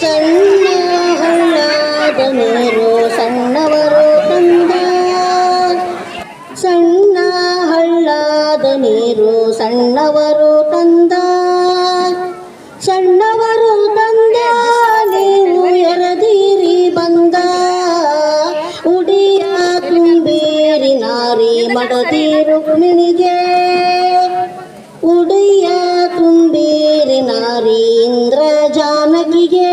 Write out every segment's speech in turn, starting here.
ಸಣ್ಣ ಹಳ್ಳದ ನೀರು ಸಣ್ಣವರು ತಂದ ಸಣ್ಣ ಹಳ್ಳದ ನೀರು ಸಣ್ಣವರು ತಂದ ಸಣ್ಣವರು ತಂದ ನೀವು ಎರದಿರಿ ಬಂದ ಉಡಿಯ ತುಂಬೇರಿ ನಾರಿ ಮಡದಿ ರುಕ್ಮಿಣಿಗೆ ಮಾಡಿ ನಾರೀಂದ್ರ ಜಾನಕಿಗೆ.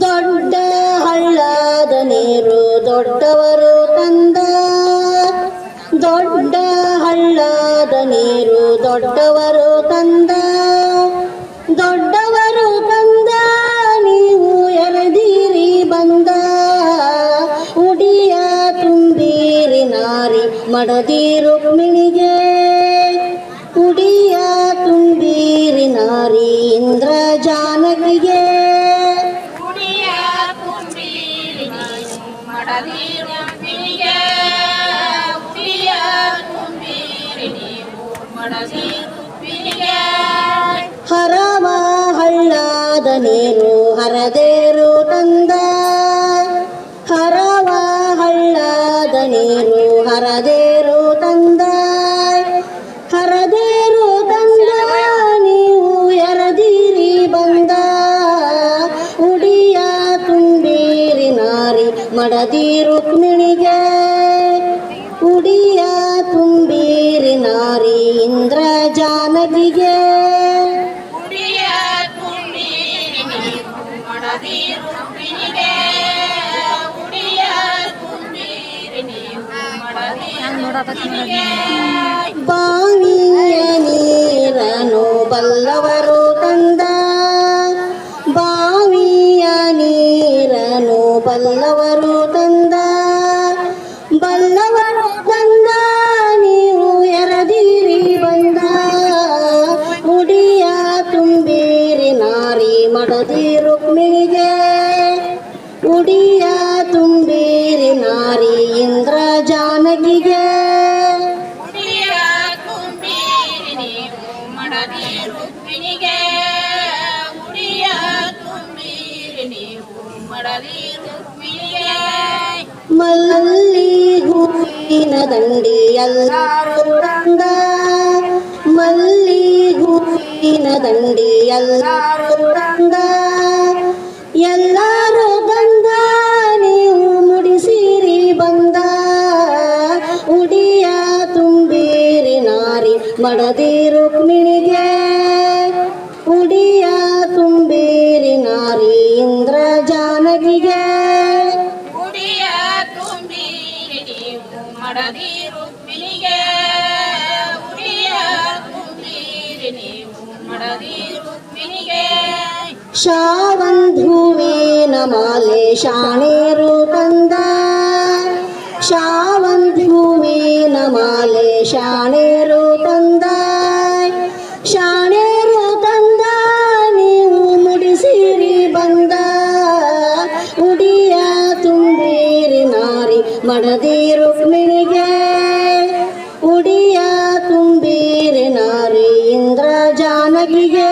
ದೊಡ್ಡ ಹಳ್ಳದ ನೀರು ದೊಡ್ಡವರು ತಂದ. ದೊಡ್ಡ ಹಳ್ಳದ ನೀರು ದೊಡ್ಡವರು ಮಡದಿ ರುಕ್ಮಿಣಿಗೆ ಕುಡಿಯ ತುಂಬಿರಿ ನಾರಿ ಇಂದ್ರ ಜಾನಕಿಗೆ ಹರವ ಹಳ್ಳದ ನೀರು ಹರದೇರು ತಂದ. ಹರವ ಹಳ್ಳಾದ ನೀರು ಹರದೇರು ಮಡದಿ ರುಕ್ಮಿಣಿಗೆ ಉಡಿಯ ತುಂಬಿರಿ ನಾರಿ ಇಂದ್ರ ಜಾನಕಿಗೆ ಉಡಿಯ ತುಂಬೇರಿ ನೀವು ಮಡದಿ ರುಕ್ಮಿಣಿಗೆ ಉಡಿಯ ತುಂಬೇರಿ ನೀವು ಮಡದಿ ರುಕ್ಮಿಣಿಗೆ ಬಾವಿಯ ನೀರನು ಬಲ್ಲವರು ರುಕ್ಮಿಣಿಗೆ ಉಡಿಯ ತುಂಬಿರಿ ನಾರಿ ಇಂದ್ರ ಜಾನಕಿಗೆ. ಮಲ್ಲಿ ಹೂವಿನ ದಂಡಿ ಎಲ್ಲರೂ ತಂದ ಮಲ್ಲಿ ಹೂವಿನ ದಂಡಿ ಎಲ್ಲರೂ ತಂದ ಎಲ್ಲರೂ ತಂದ ನೀವು ಮುಡಿಸಿರಿ ಬಂದ. ಉಡಿಯ ತುಂಬೀರಿ ನಾರಿ ಮಡದಿ ರುಕ್ಮಿಣಿಗೆ. ಉಡಿಯ ತುಂಬಿರಿ ನಾರಿ ಇಂದ್ರ ಜಾನಕಿಗೆ. ಉಡಿಯ ತುಂಬೇರಿ ನೀವು ಮಡದಿ ರುಕ್ಮಿಣಿಗೆ. ಉಡಿಯ ತುಂಬೇರಿ ನೀವು ಮಡದಿ ರುಕ್ಮಿಣಿಗೆ. ಶಾವಂಧುವಿನ ಮಾಲೆ ಶಾಣೇರು ತಂದ ಶಾವಂಧುವಿನ ಮಾಲೆ ಶಾಣೇರು ತಂದ ಶಾಣೇರು ತಂದ ನೀವು ಮುಡಿಸಿರಿ ಬಂದ ಉಡಿಯ ತುಂಬಿರಿ ನಾರಿ ಮಡದಿ ರುಕ್ಮಿಣಿಗೆ ಉಡಿಯ ತುಂಬಿರಿ ನಾರಿ ಇಂದ್ರ ಜಾನಕಿಗೆ